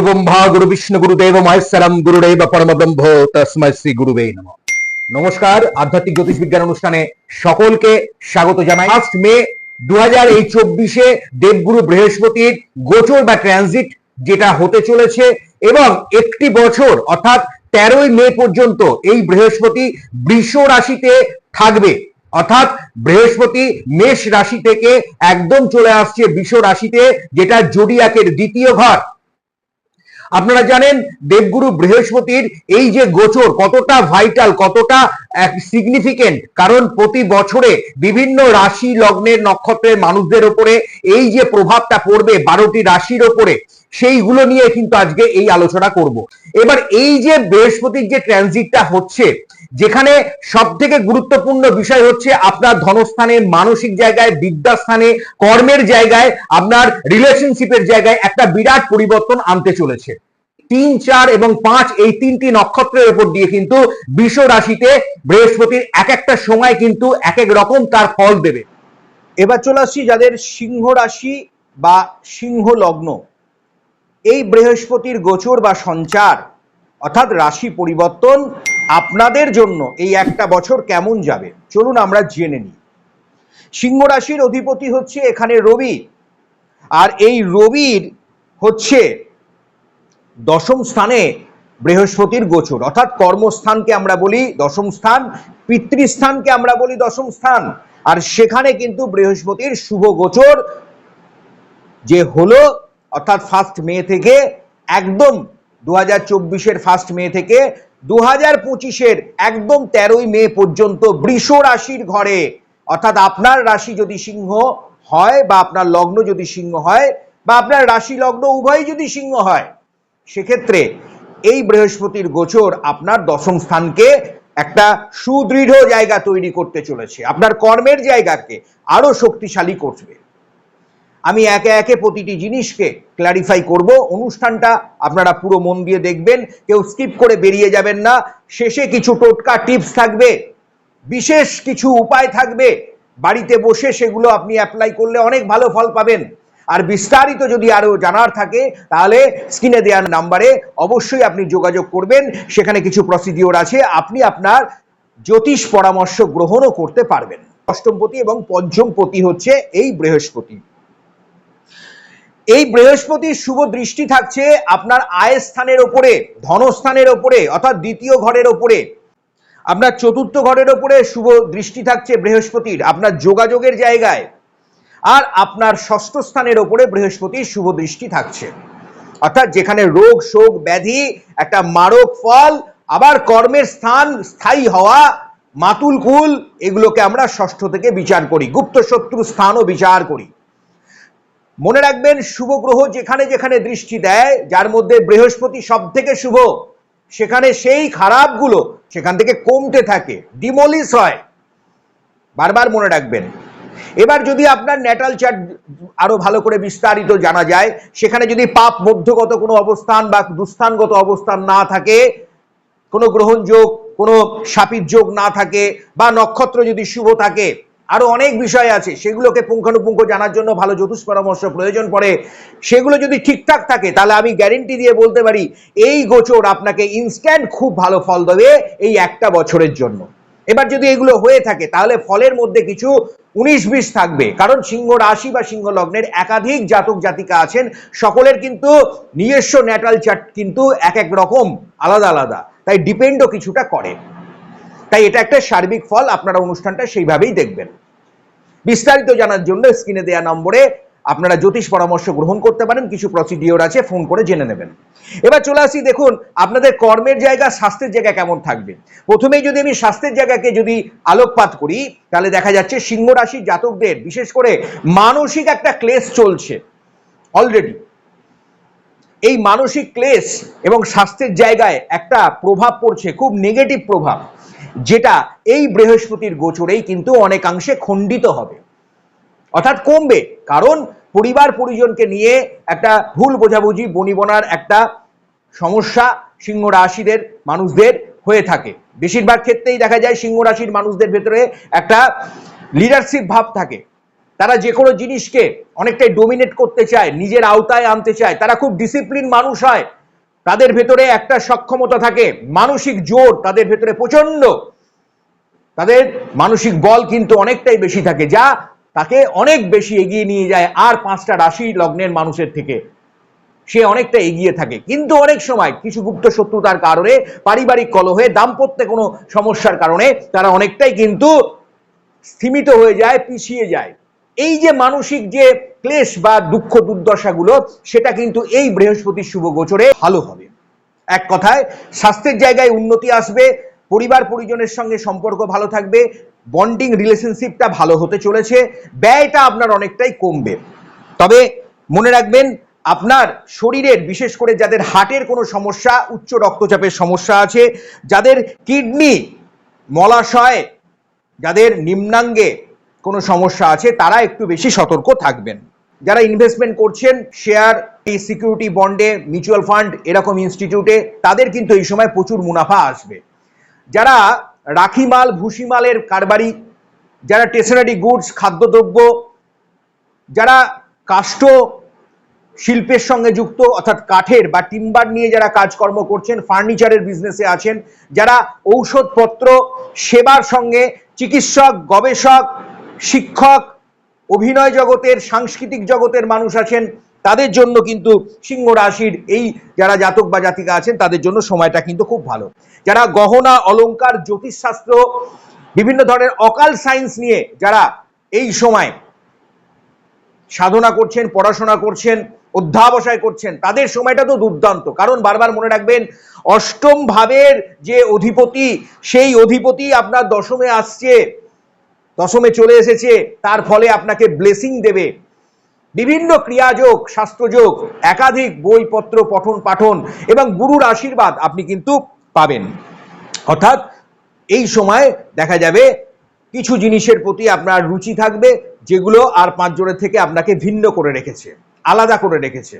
গুরু ব্রহ্মা গুরু বিষ্ণু গুরুদেব মহেশ্বরম গুরুদেব পরমব্রহ্ম তসময় শ্রী গুরুবে নম নমস্কার আধ্যাত্মিক জ্যোতিষ বিজ্ঞান অনুষ্ঠানে সকলকে স্বাগত জানাই। ফার্স্ট মে দু হাজার এই চব্বিশে দেবগুরু বৃহস্পতির গোচর বা ট্রানজিট যেটা হতে চলেছে এবং একটি বছর, অর্থাৎ তেরোই মে পর্যন্ত এই বৃহস্পতি বৃষ রাশিতে থাকবে। অর্থাৎ বৃহস্পতি মেষ রাশি থেকে একদম চলে আসছে বৃষ রাশিতে, যেটা জোডিয়াকের দ্বিতীয় ঘর। আপনারা জানেন দেবগুরু বৃহস্পতির এই যে গোচর কতটা ভাইটাল কতটা সিগনিফিকেন্ট কারণ প্রতি বছরে বিভিন্ন রাশি লগ্নের নক্ষত্রের মানুষদের ওপরে এই যে প্রভাবটা পড়বে বারোটি রাশির ওপরে সেইগুলো নিয়ে কিন্তু আজকে এই আলোচনা করব। এবার এই যে বৃহস্পতির যে ট্রানজিটটা হচ্ছে, যেখানে সব থেকে গুরুত্বপূর্ণ বিষয় হচ্ছে আপনার ধনস্থানে, মানসিক জায়গায়, বিদ্যাস্থানে, কর্মের জায়গায়, আপনার রিলেশনশিপের জায়গায় একটা বিরাট পরিবর্তন আনতে চলেছে। তিন, চার এবং পাঁচ এই তিনটি নক্ষত্রের উপর দিয়ে কিন্তু বৃষ রাশিতে বৃহস্পতির এক একটা সময় কিন্তু এক এক রকম তার ফল দেবে। এবার চলে আসছি যাদের সিংহ রাশি বা সিংহ লগ্ন। এই বৃহস্পতির গোচর বা সঞ্চার, অর্থাৎ রাশি পরিবর্তন আপনাদের জন্য এই একটা বছর কেমন যাবে? চলুন আমরা জেনে নিই। সিংহ রাশির অধিপতি হচ্ছে এখানে রবি, আর এই রবির হচ্ছে দশম স্থানে বৃহস্পতির গোচর, অর্থাৎ কর্মস্থানকে আমরা বলি দশম স্থান, পিতৃস্থানকে আমরা বলি দশম স্থান, আর সেখানে কিন্তু বৃহস্পতির শুভ গোচর যে হলো অর্থাৎ ফার্স্ট মে থেকে একদম দু হাজার চব্বিশের ফার্স্ট মে থেকে দু হাজার পঁচিশের একদম তেরোই মে পর্যন্ত বৃষ রাশির ঘরে, অর্থাৎ আপনার রাশি যদি সিংহ হয় বা আপনার লগ্ন যদি সিংহ হয় বা আপনার রাশি লগ্ন উভয় যদি সিংহ হয়, সেক্ষেত্রে এই বৃহস্পতির গোচর আপনার দশম স্থানকে একটা সুদৃঢ় জায়গা তৈরি করতে চলেছে। আপনার কর্মের জায়গাকে আরও শক্তিশালী করবে। আমি একে একে প্রতিটি জিনিসকে ক্ল্যারিফাই করব। অনুষ্ঠানটা আপনারা পুরো মন দিয়ে দেখবেন। কেউ স্কিপ করে বেরিয়ে যাবেন না। শেষে কিছু টোটকা টিপস থাকবে। বিশেষ কিছু উপায় থাকবে। বাড়িতে বসে সেগুলো আপনি অ্যাপ্লাই করলে অনেক ভালো ফল পাবেন। আর বিস্তারিত যদি আরও জানার থাকে, তাহলে স্ক্রিনে দেওয়ার নাম্বারে অবশ্যই আপনি যোগাযোগ করবেন। সেখানে কিছু প্রসিডিওর আছে। আপনি আপনার জ্যোতিষ পরামর্শ গ্রহণও করতে পারবেন। অষ্টমপতি এবং পঞ্চমপতি হচ্ছে এই বৃহস্পতি। এই বৃহস্পতির শুভ দৃষ্টি থাকছে আপনার আয় স্থানের ওপরে, ধনস্থানের ওপরে, অর্থাৎ দ্বিতীয় ঘরের ওপরে। আপনার চতুর্থ ঘরের ওপরে শুভ দৃষ্টি থাকছে বৃহস্পতির, আপনার যোগাযোগের জায়গায়। আর আপনার ষষ্ঠ স্থানের ওপরে বৃহস্পতির শুভ দৃষ্টি থাকছে। অর্থাৎ যেখানে রোগ, শোক, ব্যাধি, একটা মারক ফল, আবার কর্মের স্থান, স্থায়ী হওয়া, মাতুল কুল, এগুলোকে আমরা ষষ্ঠ থেকে বিচার করি। গুপ্ত শত্রু স্থানও বিচার করি। মনে রাখবেন, শুভ গ্রহ যেখানে যেখানে দৃষ্টি দেয়, যার মধ্যে বৃহস্পতি সব থেকে শুভ, সেখানে সেই খারাপগুলো সেখান থেকে কমতে থাকে, ডিমলিস হয়। বারবার মনে রাখবেন। এবার যদি আপনার ন্যাটাল চার্ট আরও ভালো করে বিস্তারিত জানা যায়, সেখানে যদি পাপ মধ্যগত কোনো অবস্থান বা দুস্থানগত অবস্থান না থাকে, কোনো গ্রহণযোগ কোনো সাপির যোগ না থাকে, বা নক্ষত্র যদি শুভ থাকে আরও অনেক বিষয় আছে, সেগুলোকে পুঙ্খানুপুঙ্খ জানার জন্য ভালো জ্যোতিষ পরামর্শ প্রয়োজন পড়ে। সেগুলো যদি ঠিকঠাক থাকে, তাহলে আমি গ্যারেন্টি দিয়ে বলতে পারি, এই গোচর আপনাকে ইনস্ট্যান্ট খুব ভালো ফল দেবে এই একটা বছরের জন্য। এবার যদি এগুলো হয়ে থাকে, তাহলে ফলের মধ্যে কিছু উনিশ বিশ থাকবে। কারণ সিংহ রাশি বা সিংহ লগ্নের একাধিক জাতক জাতিকা আছেন, সকলের কিন্তু নিজস্ব ন্যাটাল চার্ট কিন্তু এক এক রকম আলাদা আলাদা। তাই ডিপেন্ডও কিছুটা করে। তাই এটা একটা সার্বিক ফল, আপনারা অনুষ্ঠানটা সেইভাবেই দেখবেন। বিস্তারিত জানার জন্য স্ক্রিনে দেওয়া নম্বরে আপনারা জ্যোতিষ পরামর্শ গ্রহণ করতে পারেন, কিছু প্রসিডিওর আছে ফোন করে জেনে নেবেন। এবার চলে আসি, দেখুন, আপনাদের কর্মের জায়গা, স্বাস্থ্যের জায়গা কেমন থাকবে? প্রথমেই যদি আমি স্বাস্থ্যের জায়গাকে যদি আলোকপাত করি, তাহলে দেখা যাচ্ছে সিংহ রাশির জাতকদের, বিশেষ করে মানসিক একটা ক্লেশ চলছে অলরেডি এই মানসিক ক্লেশ এবং স্বাস্থ্যের জায়গায় একটা প্রভাব পড়ছে, খুব নেগেটিভ প্রভাব। যেটা এই বৃহস্পতির গোচরেই কিন্তু অনেকাংশে খণ্ডিত হবে। অর্থাৎ কমবে, কারণ পরিবার পরিজনকে নিয়ে একটা ভুল বোঝাবুঝি, বনিবনার একটা সমস্যা সিংহ রাশিদের মানুষদের হয়ে থাকে। বেশিরভাগ ক্ষেত্রেই দেখা যায় সিংহ রাশির মানুষদের ভেতরে একটা লিডারশিপ ভাব থাকে। তারা যে কোনো জিনিসকে অনেকটাই ডোমিনেট করতে চায়, নিজের আওতায় আনতে চায়, তারা খুব ডিসিপ্লিন মানুষ হয়। তাদের ভেতরে একটা সক্ষমতা থাকে, মানসিক জোর তাদের ভেতরে প্রচণ্ড তাদের মানসিক বল কিন্তু অনেকটাই বেশি থাকে, যা তাকে অনেক বেশি এগিয়ে নিয়ে যায় আর পাঁচটা রাশি লগ্নের মানুষের থেকে। সে অনেকটা এগিয়ে থাকে। কিন্তু অনেক সময় কিছু গুপ্ত শত্রুতার কারণে, পারিবারিক কলহে, দাম্পত্যে কোনো সমস্যার কারণে তারা অনেকটাই কিন্তু স্থিমিত হয়ে যায়, পিছিয়ে যায়। এই যে মানসিক যে ক্লেশ বা দুঃখ দুর্দশাগুলো, সেটা কিন্তু এই বৃহস্পতির শুভ গোচরে ভালো হবে। এক কথায়, স্বাস্থ্যের জায়গায় উন্নতি আসবে, পরিবার পরিজনের সঙ্গে সম্পর্ক ভালো থাকবে বন্ডিং রিলেশনশিপটা ভালো হতে চলেছে, ব্যয়টা আপনার অনেকটাই কমবে। তবে মনে রাখবেন, আপনার শরীরের, বিশেষ করে যাদের হার্টের কোনো সমস্যা, উচ্চ রক্তচাপের সমস্যা আছে, যাদের কিডনি, মলাশয়, যাদের নিম্নাঙ্গে কোনো সমস্যা আছে, তারা একটু বেশি সতর্ক থাকবেন। যারা ইনভেস্টমেন্ট করছেন শেয়ার এই সিকিউরিটি বন্ডে মিউচুয়াল ফান্ড এরকম ইনস্টিটিউটে তাদের কিন্তু এই সময় প্রচুর মুনাফা আসবে। যারা রাখি মাল ভুসি মালের কারবারি, যারা স্টেশনারি গুডস খাদ্যদ্রব্য, যারা কাষ্ঠ শিল্পের সঙ্গে যুক্ত, অর্থাৎ কাঠের বা টিম্বার নিয়ে যারা কাজকর্ম করছেন ফার্নিচারের বিজনেসে আছেন, যারা ঔষধপত্র, সেবার সঙ্গে চিকিৎসক, গবেষক শিক্ষক, অভিনয় জগতের, সাংস্কৃতিক জগতের মানুষ আছেন, তাদের জন্য কিন্তু সিংহ রাশির এই যারা জাতক বা জাতিকা আছেন, তাদের জন্য সময়টা কিন্তু খুব ভালো। যারা গহনা অলঙ্কার জ্যোতিষশাস্ত্র, বিভিন্ন ধরনের অকাল সায়েন্স নিয়ে যারা এই সময় সাধনা করছেন, পড়াশোনা করছেন, অধ্যাবসায় করছেন, তাদের সময়টা তো দুর্দান্ত। কারণ বারবার মনে রাখবেন, অষ্টম ভাবের যে অধিপতি, সেই অধিপতি আপনার দশমে আসছে দশমে চলে এসেছে, তার ফলে আপনাকে ব্লেসিং দেবে। বিভিন্ন ক্রিয়াযোগ, শাস্ত্রযোগ, একাধিক বইপত্র, পঠন পাঠন এবং গুরুর আশীর্বাদ আপনি কিন্তু পাবেন। অর্থাৎ এই সময় দেখা যাবে কিছু জিনিসের প্রতি আপনার রুচি থাকবে, যেগুলো আর পাঁচ জনের থেকে আপনাকে ভিন্ন করে রেখেছে, আলাদা করে রেখেছে।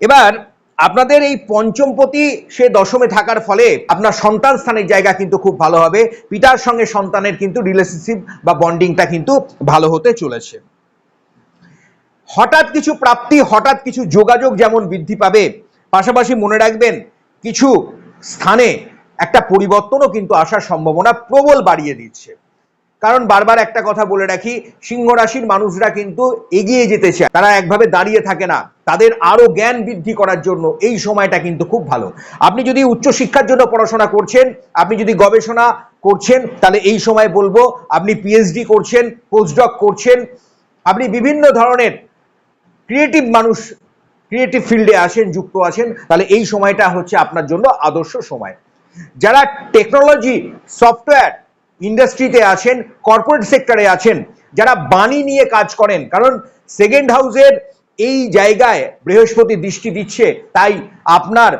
এবার আপনাদের এই পঞ্চমপতি সে দশমে থাকার ফলে আপনার সন্তান স্থানের জায়গা কিন্তু খুব ভালো হবে। পিতার সঙ্গে সন্তানের কিন্তু রিলেশনশিপ বা বন্ডিংটা কিন্তু ভালো হতে চলেছে। হঠাৎ কিছু প্রাপ্তি, হঠাৎ কিছু যোগাযোগ যেমন বৃদ্ধি পাবে, পাশাপাশি মনে রাখবেন কিছু স্থানে একটা পরিবর্তনও কিন্তু আসার সম্ভাবনা প্রবল বাড়িয়ে দিচ্ছে। কারণ বারবার একটা কথা বলে রাখি, সিংহ রাশির মানুষরা কিন্তু এগিয়ে যেতে চায়। তারা একভাবে দাঁড়িয়ে থাকে না। তাদের আরও জ্ঞান বৃদ্ধি করার জন্য এই সময়টা কিন্তু খুব ভালো। আপনি যদি উচ্চশিক্ষার জন্য পড়াশোনা করছেন, আপনি যদি গবেষণা করছেন, তাহলে এই সময় বলব, আপনি পিএইচডি করছেন পোস্টডক করছেন, আপনি বিভিন্ন ধরনের ক্রিয়েটিভ মানুষ ক্রিয়েটিভ ফিল্ডে আছেন যুক্ত আছেন, তাহলে এই সময়টা হচ্ছে আপনার জন্য আদর্শ সময়। যারা টেকনোলজি সফটওয়্যার ইন্ডাস্ট্রিতে আছেন, কর্পোরেট সেক্টরে আছেন, যারা বাণী নিয়ে কাজ করেন। কারণ সেকেন্ড হাউসের এই জায়গায় বৃহস্পতি দৃষ্টি দিচ্ছে, তাই আপনার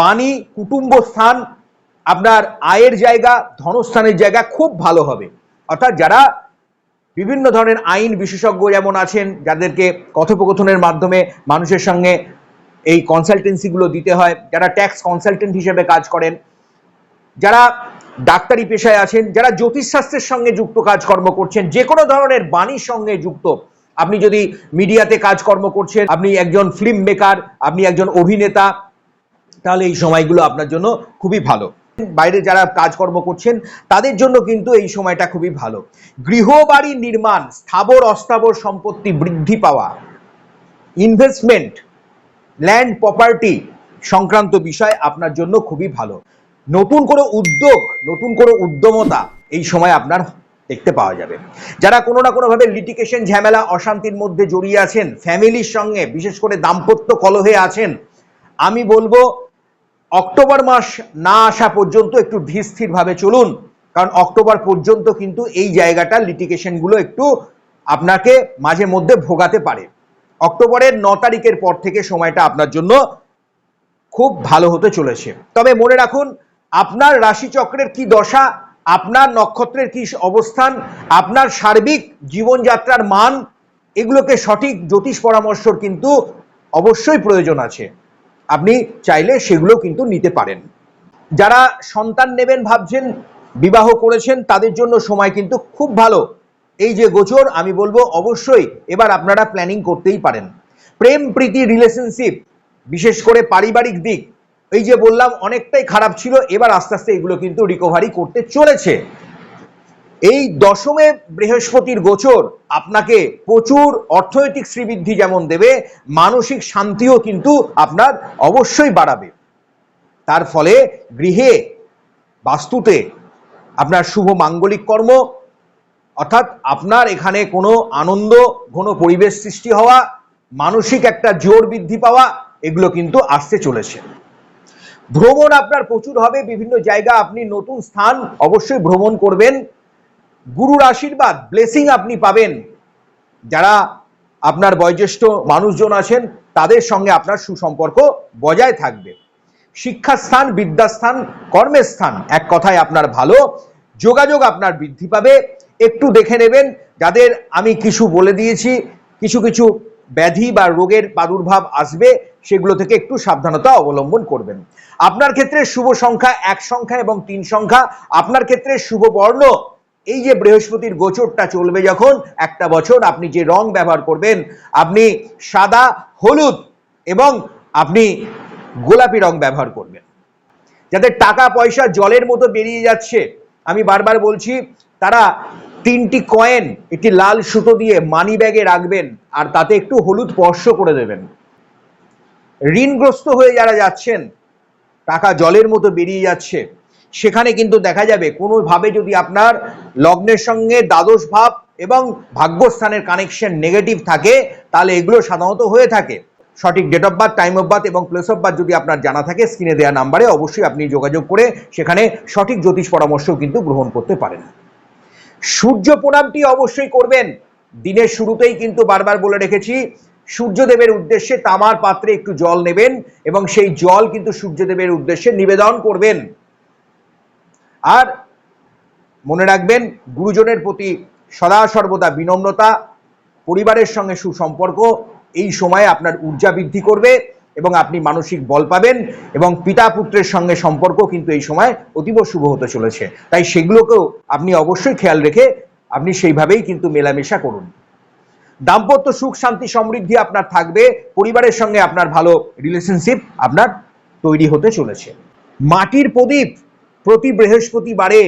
বাণী কুটুম্ব স্থান, আপনার আয়ের জায়গা, ধনস্থানের জায়গা খুব ভালো হবে। অর্থাৎ যারা বিভিন্ন ধরনের আইন বিশেষজ্ঞ যেমন আছেন, যাদেরকে কথোপকথনের মাধ্যমে মানুষের সঙ্গে এই কনসালটেন্সিগুলো দিতে হয়, যারা ট্যাক্স কনসালটেন্ট হিসেবে কাজ করেন, যারা ডাক্তারি পেশায় আছেন, যারা জ্যোতিষশাস্ত্রের সঙ্গে যুক্ত কাজকর্ম করছেন, যে কোনো ধরনের বাণীর সঙ্গে যুক্ত। আপনি যদি মিডিয়াতে কাজকর্ম করছেন, আপনি একজন ফিল্ম মেকার আপনি একজন অভিনেতা, তাহলে এই সময়গুলো আপনার জন্য খুবই ভালো। বাইরে যারা কাজকর্ম করছেন, তাদের জন্য কিন্তু এই সময়টা খুবই ভালো। গৃহবাড়ি নির্মাণ, স্থাবর, অস্থাবর সম্পত্তি বৃদ্ধি পাওয়া ইনভেস্টমেন্ট ল্যান্ড প্রপার্টি সংক্রান্ত বিষয় আপনার জন্য খুবই ভালো। নতুন করে উদ্যোগ, নতুন করে উদ্যমতা এই সময় আপনার দেখতে পাওয়া যাবে। যারা কোনো না কোনোভাবে লিটিকেশন ঝামেলা, অশান্তির মধ্যে জড়িয়ে আছেন ফ্যামিলির সঙ্গে, বিশেষ করে দাম্পত্য কলহে আছেন, আমি বলব অক্টোবর মাস না আসা পর্যন্ত একটু ধীরস্থিরভাবে চলুন, কারণ অক্টোবর পর্যন্ত কিন্তু এই জায়গাটা লিটিকেশনগুলো একটু আপনাকে মাঝে মধ্যে ভোগাতে পারে। অক্টোবরের ন তারিখের পর থেকে সময়টা আপনার জন্য খুব ভালো হতে চলেছে। তবে মনে রাখুন আপনার রাশিচক্রের কি দশা? আপনার নক্ষত্রের কি অবস্থান? আপনার সার্বিক জীবনযাত্রার মান? এগুলোকে সঠিক জ্যোতিষ পরামর্শর কিন্তু অবশ্যই প্রয়োজন আছে। আপনি চাইলে সেগুলো কিন্তু নিতে পারেন। যারা সন্তান নেবেন ভাবছেন, বিবাহ করেছেন, তাদের জন্য সময় কিন্তু খুব ভালো। এই যে গোচর, আমি বলব অবশ্যই এবার আপনারা প্ল্যানিং করতেই পারেন। প্রেম প্রীতি রিলেশনশিপ বিশেষ করে পারিবারিক দিক এই যে বললাম, অনেকটাই খারাপ ছিল। এবার আস্তে আস্তে এগুলো কিন্তু রিকভারি করতে চলেছে। এই দশমে বৃহস্পতির গোচর আপনাকে প্রচুর অর্থনৈতিক শ্রীবৃদ্ধি যেমন দেবে, মানসিক শান্তিও কিন্তু আপনার অবশ্যই বাড়াবে। তার ফলে গৃহে বাস্তুতে আপনার শুভ মাঙ্গলিক কর্ম, অর্থাৎ আপনার এখানে কোনো আনন্দ ঘন পরিবেশ সৃষ্টি হওয়া, মানসিক একটা জোর বৃদ্ধি পাওয়া, এগুলো কিন্তু আসতে চলেছে। ভ্রমণ আপনার প্রচুর হবে, বিভিন্ন জায়গা আপনি নতুন স্থান অবশ্যই ভ্রমণ করবেন। গুরুর আশীর্বাদ ব্লেসিং আপনি পাবেন। যারা আপনার বয়োজ্যেষ্ঠ মানুষজন আছেন, তাদের সঙ্গে আপনার সুসম্পর্ক বজায় থাকবে। শিক্ষাস্থান, বিদ্যাস্থান কর্মের স্থান এক কথায় আপনার ভালো। যোগাযোগ আপনার বৃদ্ধি পাবে। একটু দেখে নেবেন, যাদের আমি কিছু বলে দিয়েছি, কিছু কিছু ব্যাধি বা রোগের প্রাদুর্ভাব আসবে, সেগুলো থেকে একটু সাবধানতা অবলম্বন করবেন। আপনার ক্ষেত্রে শুভ সংখ্যা এক সংখ্যা এবং তিন সংখ্যা। আপনার ক্ষেত্রে শুভ বর্ণ। এই যে বৃহস্পতির গোচরটা চলবে যখন, একটা বছর আপনি যে রং ব্যবহার করবেন, আপনি সাদা, হলুদ এবং আপনি গোলাপি রং ব্যবহার করবেন। যাদের টাকা পয়সা জলের মতো বেরিয়ে যাচ্ছে। আমি বারবার বলছি, তারা তিনটি কয়েন, একটি লাল সুতো দিয়ে মানি ব্যাগে রাখবেন আর তাতে একটু হলুদ স্পর্শ করে দেবেন। ঋণগ্রস্ত হয়ে যারা যাচ্ছেন, টাকা জলের মতো বেরিয়ে যাচ্ছে। সেখানে কিন্তু দেখা যাবে কোনোভাবে যদি আপনার লগ্নের সঙ্গে দ্বাদশ ভাব এবং ভাগ্যস্থানের কানেকশন নেগেটিভ থাকে, তাহলে এগুলো সাধারণত হয়ে থাকে। সঠিক date of birth time of birth এবং প্লেস অফ বার্থ যদি আপনার জানা থাকে স্ক্রিনে দেওয়া নাম্বারে অবশ্যই আপনি যোগাযোগ করে সেখানে সঠিক জ্যোতিষ পরামর্শও কিন্তু গ্রহণ করতে পারেন। সূর্য প্রণামটি অবশ্যই করবেন। দিনের শুরুতেই কিন্তু বারবার বলে রেখেছি, সূর্যদেবের উদ্দেশ্যে তামার পাত্রে একটু জল নেবেন এবং সেই জল কিন্তু সূর্যদেবের উদ্দেশ্যে নিবেদন করবেন। আর মনে রাখবেন, গুরুজনের প্রতি সদা সর্বদা বিনম্রতা, পরিবারের সঙ্গে সুসম্পর্ক, এই সময়ে আপনার ঊর্জা বৃদ্ধি করবে। এবং আপনি মানসিক বল পাবেন এবং পিতা পুত্রের সঙ্গে সম্পর্ক কিন্তু এই সময় অতীব শুভ হতে চলেছে। তাই সেগুলোকেও আপনি অবশ্যই খেয়াল রেখে আপনি সেইভাবেই কিন্তু মেলামেশা করুন। দাম্পত্য সুখ, শান্তি, সমৃদ্ধি আপনার থাকবে, পরিবারের সঙ্গে আপনার ভালো রিলেশনশিপ আপনার তৈরি হতে চলেছে। মাটির প্রদীপ প্রতি বৃহস্পতিবারে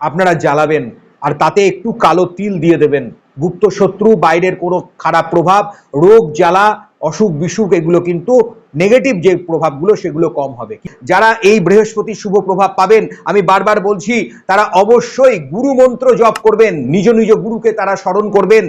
আপনারা জ্বালাবেন আর তাতে একটু কালো তিল দিয়ে দেবেন। গুপ্ত শত্রু, বাইরের কোনো খারাপ প্রভাব, রোগ, জ্বালা অসুখ বিসুখ এগুলো কিন্তু নেগেটিভ যে প্রভাবগুলো সেগুলো কম হবে। যারা এই বৃহস্পতির শুভ প্রভাব পাবেন, আমি বারবার বলছি, তারা অবশ্যই গুরু মন্ত্র জপ করবেন, নিজ নিজ গুরুকে তারা স্মরণ করবেন।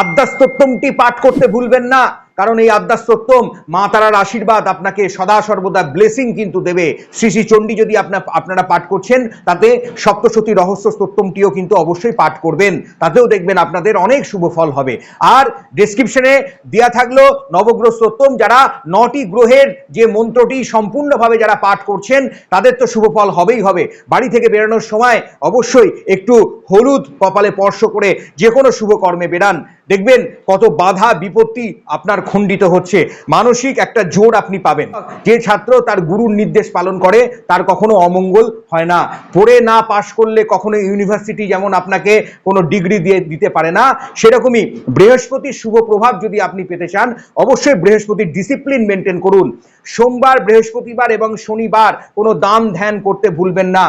আদ্যাস্তোত্তমটি পাঠ করতে ভুলবেন না। কারণ এই আদ্যাস্তোত্তম মা তারার আশীর্বাদ আপনাকে সদা সর্বদা ব্লেসিং কিন্তু দেবে। শ্রী শ্রী চণ্ডী যদি আপনার আপনারা পাঠ করছেন, তাতে সপ্তশতী রহস্য স্তোত্তমটিও কিন্তু অবশ্যই পাঠ করবেন। তাতেও দেখবেন আপনাদের অনেক শুভ ফল হবে। আর ডেসক্রিপশনে দেয়া থাকল নবগ্রহ স্তোত্তম যারা নটি গ্রহের যে মন্ত্রটি সম্পূর্ণভাবে যারা পাঠ করছেন, তাদের তো শুভ ফল হবেই হবে। বাড়ি থেকে বেরোনোর সময় অবশ্যই একটু হলুদ কপালে স্পর্শ করে যে কোনো শুভ কর্মে বেরান। দেখবেন কত বাধা, বিপত্তি আপনার খণ্ডিত হচ্ছে। মানসিক একটা জোর আপনি পাবেন। যে ছাত্র তার গুরুর নির্দেশ পালন করে, তার কখনো অমঙ্গল হয় না। পড়ে না পাশ করলে কখনো ইউনিভার্সিটি যেমন আপনাকে কোনো ডিগ্রি দিয়ে দিতে পারে না, সেরকমই বৃহস্পতির শুভ প্রভাব যদি আপনি পেতে চান, অবশ্যই বৃহস্পতির ডিসিপ্লিন মেনটেন করুন। সোমবার, বৃহস্পতিবার এবং শনিবার কোনো দান ধ্যান করতে ভুলবেন না।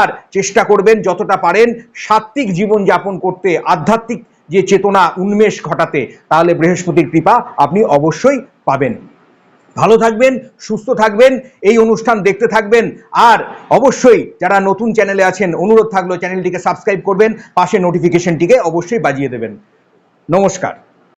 আর চেষ্টা করবেন যতটা পারেন সাত্ত্বিক জীবন যাপন করতে, আধ্যাত্মিক যে চেতনা উন্মেষ ঘটাতে, তাহলে বৃহস্পতির কৃপা আপনি অবশ্যই পাবেন। ভালো থাকবেন, সুস্থ থাকবেন, এই অনুষ্ঠান দেখতে থাকবেন। আর অবশ্যই যারা নতুন চ্যানেলে আছেন, অনুরোধ থাকল চ্যানেলটিকে সাবস্ক্রাইব করবেন, পাশে নোটিফিকেশনটিকে অবশ্যই বাজিয়ে দেবেন। নমস্কার।